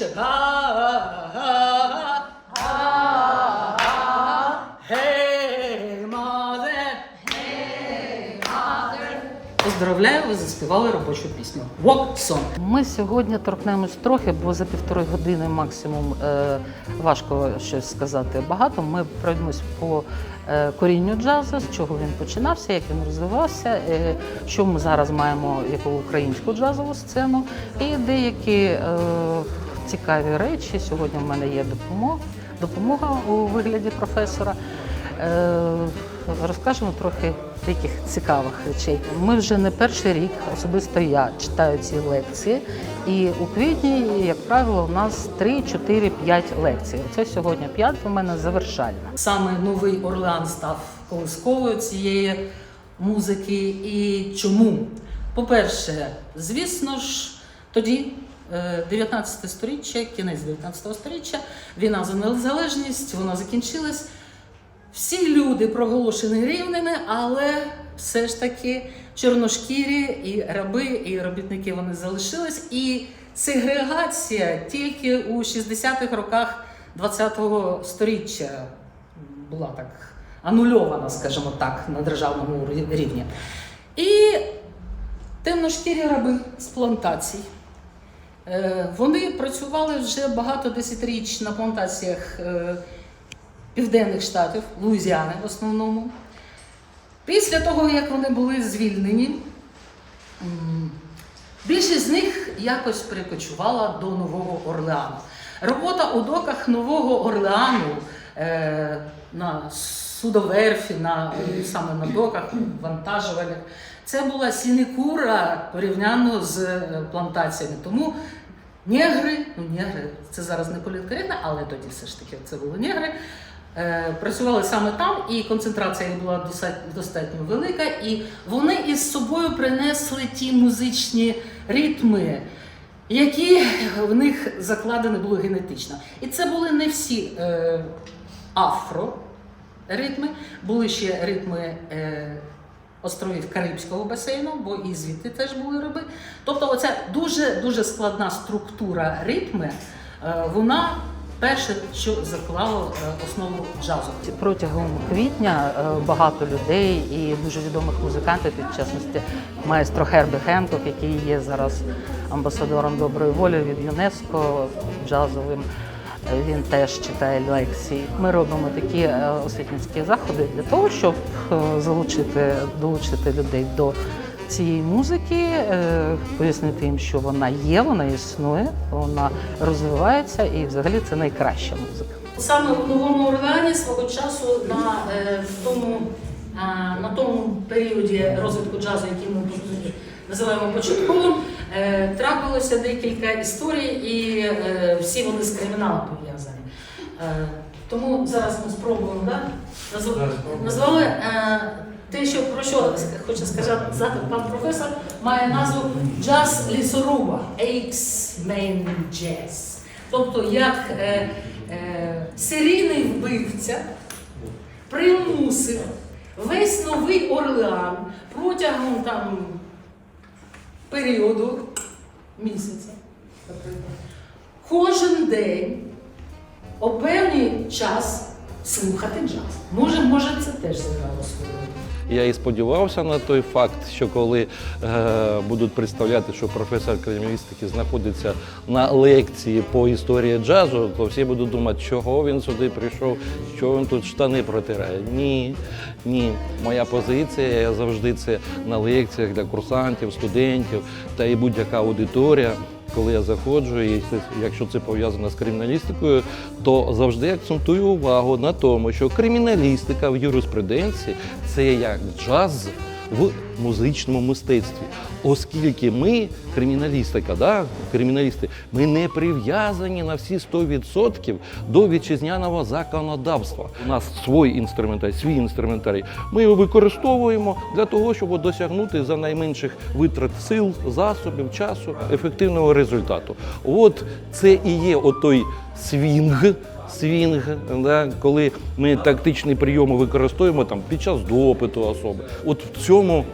Mother. Поздравляю, ви заспівали робочу пісню. Walk song. Ми сьогодні торкнемось трохи, бо за півтори години максимум е, важко щось сказати багато. Ми пройдемось по е, корінню джазу, з чого він починався, як він розвивався, е, що ми зараз маємо яку українську джазову сцену, і деякі е, цікаві речі. Сьогодні в мене є допомога, допомога у вигляді професора. Е, Розкажемо трохи таких цікавих речей. Ми вже не перший рік, особисто я читаю ці лекції, і у квітні, як правило, у нас 3, 4, 5 лекцій. Це сьогодні 5 у мене завершальна. Саме новий Орлеан став колисковою цієї музики. І чому? По-перше, звісно ж, тоді. Е, 19 сторіччя, кінець 19 сторіччя, війна за незалежність, вона закінчилась. Всі люди проголошені рівними, але все ж таки чорношкірі і раби, і робітники вони залишились. І сегрегація тільки у 60-х роках 20-го сторіччя була так анульована, скажімо так, на державному рівні. І темношкірі раби з плантацій. Е, Вони працювали вже багато десятиріч на плантаціях е, південних штатів, Луїзіани в основному. Після того, як вони були звільнені, більшість з них якось перекочувала до Нового Орлеану. Робота у доках Нового Орлеану е, на судоверфі, на, саме на доках, вантажувальних, це була сінекура порівняно з плантаціями. Тому негри, ну негри, це зараз не політкоректно, але тоді все ж таки це були негри. е, Працювали саме там, і концентрація була достатньо велика, і вони із собою принесли ті музичні ритми, які в них закладені були генетично. І це були не всі е, афро ритми, були ще ритми е, островів Карибського басейну, бо і звідти теж були риби. Тобто, оця дуже дуже складна структура ритми, е, вона перше, що заклало е, основу джазу. Протягом квітня е, багато людей і дуже відомих музикантів, в частності маестро Хербі Хенкок, який є зараз амбасадором доброї волі від ЮНЕСКО джазовим. Він теж читає лекції. Ми робимо такі е, освітницькі заходи для того, щоб е, залучити, долучити людей до цієї музики, е, пояснити їм, що вона є, вона існує, вона розвивається, і взагалі це найкраща музика. Саме в Новому Орлеані свого часу на е, тому, на тому періоді розвитку джазу, який ми називаємо початковим, трапилося декілька історій, і е, всі вони з криміналом пов'язані. Е, Тому зараз ми спробуємо, да? Назвали е, те, що про що хоче сказати пан професор, має назву джаз лісоруба, X-Men Jazz. Тобто як е, е, серійний вбивця примусив весь новий Орлеан протягом там періоду місяця, кожен день о певний час слухати джаз. Може, може, це теж зіграло свою роль. Я і сподівався на той факт, що коли е, будуть представляти, що професор криміналістики знаходиться на лекції по історії джазу, то всі будуть думати, чого він сюди прийшов, що він тут штани протирає. Ні, ні. Моя позиція, я завжди це на лекціях для курсантів, студентів та і будь-яка аудиторія. Коли я заходжу, і якщо це пов'язано з криміналістикою, то завжди акцентую увагу на тому, що криміналістика в юриспруденції це як джаз в музичному мистецтві. Оскільки ми, криміналістика, да, криміналісти, ми не прив'язані на всі 100% до вітчизняного законодавства. У нас свій інструментарій, свій інструментарій. Ми його використовуємо для того, щоб досягнути за найменших витрат сил, засобів, часу ефективного результату. От це і є отой свінг. Свінг, да, коли ми тактичні прийоми використовуємо там під час допиту особи. От в цьому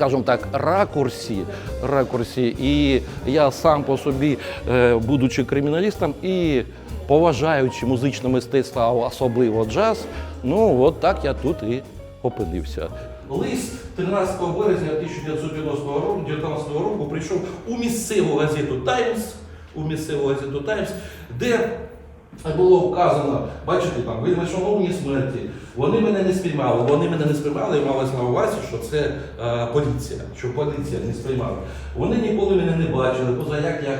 скажімо так, ракурсі, ракурсі. І я сам по собі, е, будучи криміналістом і поважаючи музичне мистецтво, особливо джаз, ну от так я тут і опинився. Лист 13 березня 1990 року, 19 року прийшов у місцеву газету Таймс, у місцеву газету Таймс, де було вказано, бачите, там ви шановні смерті. Вони мене не спіймали. Вони мене не спіймали, і малось на увазі, що це е, поліція, що поліція не спіймала. Вони ніколи мене не бачили, поза як я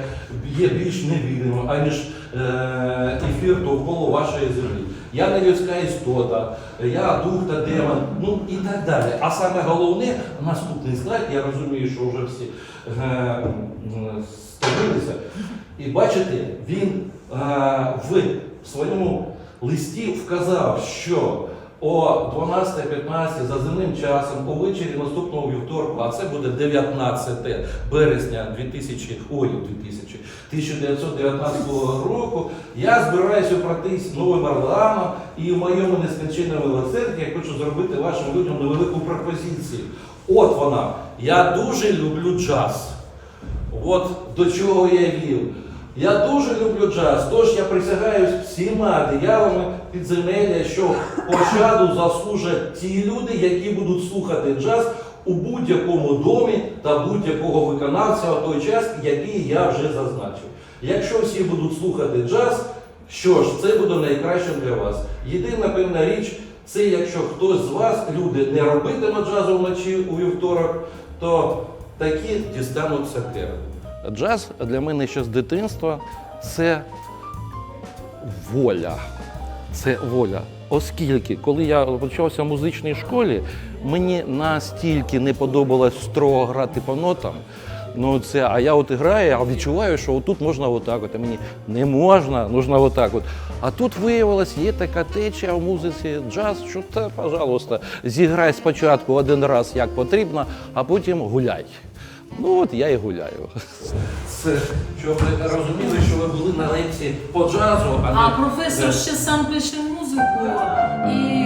є більш невидимим, аніж е, ефір довкола вашої землі. Я не людська істота, я дух та демон, ну і так далі. А саме головне, наступний слайд, я розумію, що вже всі е, м, стомилися. І бачите, він е, в своєму листі вказав, що о 12.15 за земним часом увечері наступного вівторку, а це буде 19 березня 2000, ой, 2000, 1919 року, я збираюся пройтись Новим Орлеаном і в моєму нескінченному милосерді я хочу зробити вашим людям невелику пропозицію. От вона. Я дуже люблю джаз. От до чого я вів. Я дуже люблю джаз, тож я присягаюсь всіма диявами підземелля, що пощаду заслужать ті люди, які будуть слухати джаз у будь-якому домі та будь-якого виконавця в той час, який я вже зазначив. Якщо всі будуть слухати джаз, що ж, це буде найкращим для вас. Єдина певна річ, це якщо хтось з вас, люди, не робитиме джазу вночі у вівторок, то такі дістануть сакеру. Джаз для мене ще з дитинства це воля. Це воля. Оскільки, коли я почався в музичній школі, мені настільки не подобалось строго грати по нотам. Ну це, а я от граю, а відчуваю, що отут можна отак, от, а мені не можна, нужно отак. От. А тут виявилось, є така течія в музиці джаз, що та, пожалуйста, зіграй спочатку один раз як потрібно, а потім гуляй. Ну от я і гуляю. Це, щоб ви розуміли, що ви були на лекції по джазу, а не А професор ще сам пише музику і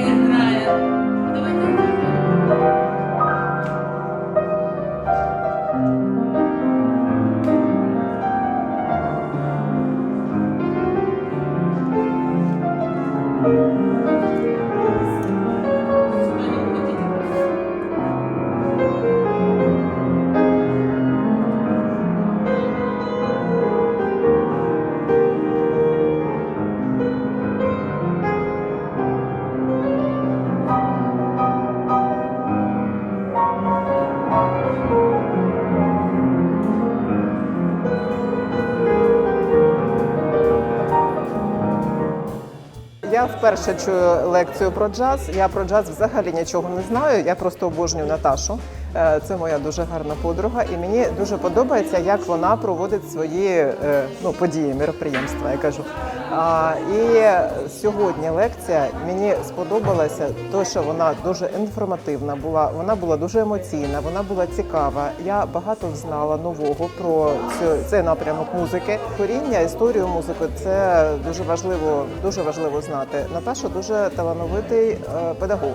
Я вперше чую лекцію про джаз. Я про джаз взагалі нічого не знаю. Я просто обожнюю Наташу. Е, Це моя дуже гарна подруга, і мені дуже подобається, як вона проводить свої е, ну, події, мероприємства. Я кажу. А, І сьогодні лекція мені сподобалася, то що вона дуже інформативна була. Вона була дуже емоційна, вона була цікава. Я багато знала нового про цю, цей напрямок музики. Коріння, історію музики це дуже важливо, дуже важливо знати. Наташа дуже талановитий е, педагог,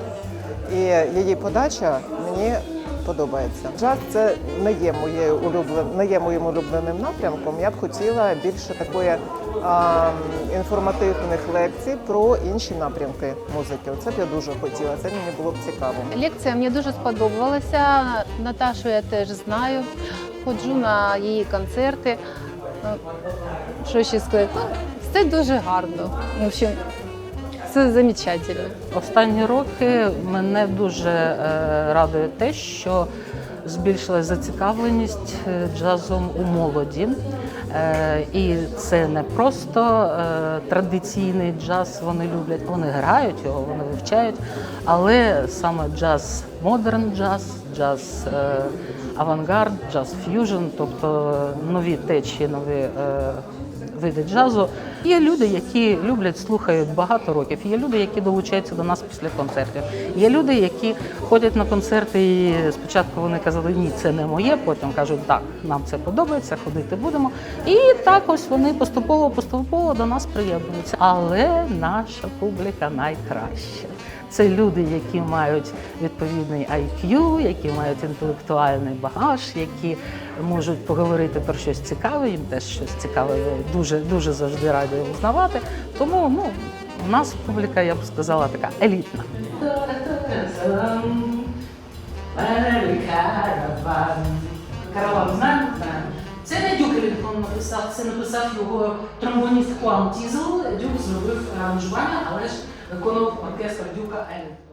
і її подача мені подобається. Джаз це не є моєю улюблен, не є моїм улюбленим напрямком. Я б хотіла більше такої а, інформативних лекцій про інші напрямки музики. Оце б я дуже хотіла. Це мені було б цікаво. Лекція мені дуже сподобалася. Наташу я теж знаю. Ходжу на її концерти. Е, Що ще сказати? Ну, Все дуже гарно. В общем, все замечательно. Останні роки мене дуже е, радує те, що збільшилась зацікавленість е, джазом у молоді. Е, і це не просто традиційний джаз, вони люблять, вони грають його, вони вивчають, але саме джаз, модерн джаз, джаз авангард, джаз ф'южн, тобто нові течії, нові. Види джазу. Є люди, які люблять, слухають багато років. Є люди, які долучаються до нас після концертів. Є люди, які ходять на концерти і спочатку вони казали, ні, це не моє. Потім кажуть, так, нам це подобається, ходити будемо. І так ось вони поступово поступово до нас приєднуються. Але наша публіка найкраща. Це люди, які мають відповідний IQ, які мають інтелектуальний багаж, які можуть поговорити про щось цікаве. Їм теж щось цікаве дуже дуже завжди раді узнавати. Тому ну у нас публіка, я б сказала, така елітна. Караван, написав, це написав його тромбоніст Хуан Тізел. Дюк зробив аранжування, але ж виконував оркестр Дюка Елінгтона.